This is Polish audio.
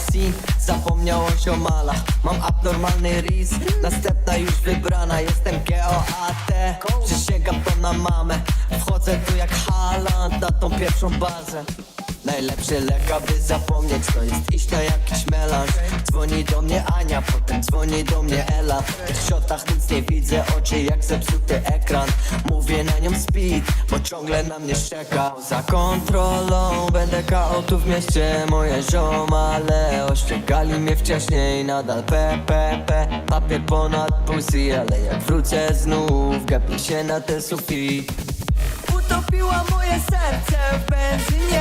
zrobić w szybie scene Zapomniał o ziomalach Mam abnormalny ris Następna już wybrana. Jestem G-O-A-T Przysięgam to na mamę. Wchodzę tu jak Haaland Na tą pierwszą bazę Najlepszy lek, aby zapomnieć To jest iść na jakiś melanż Dzwoni do mnie Ania Potem dzwoni do mnie Ela. W tych shotach nic nie widzę Oczy jak zepsuty ekran. Mówię na nią speed Bo ciągle na mnie szczeka. Za kontrolą Będę KO tu w mieście. Moje ziomale Ościegali mnie wcześniej. Nadal PPP Papier ponad pussy Ale jak wrócę znów Gapię się na ten sufit. Utopiła moje serce w benzynie